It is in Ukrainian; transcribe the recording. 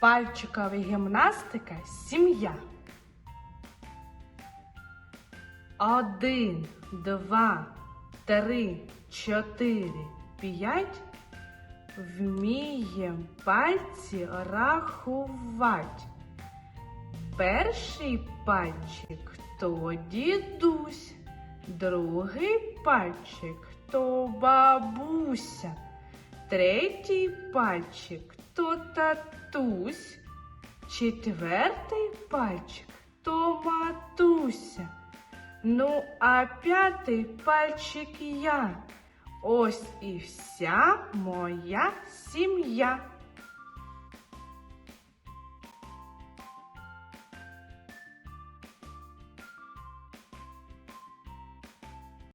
Пальчикова гімнастика сім'я. Один, два, три, чотири, п'ять. Вмієм пальці рахувати. Перший пальчик то дідусь, другий пальчик то бабуся, третій пальчик то татусь, четвертий пальчик то матуся. Ну, а п'ятий пальчик я. Ось і вся моя сім'я.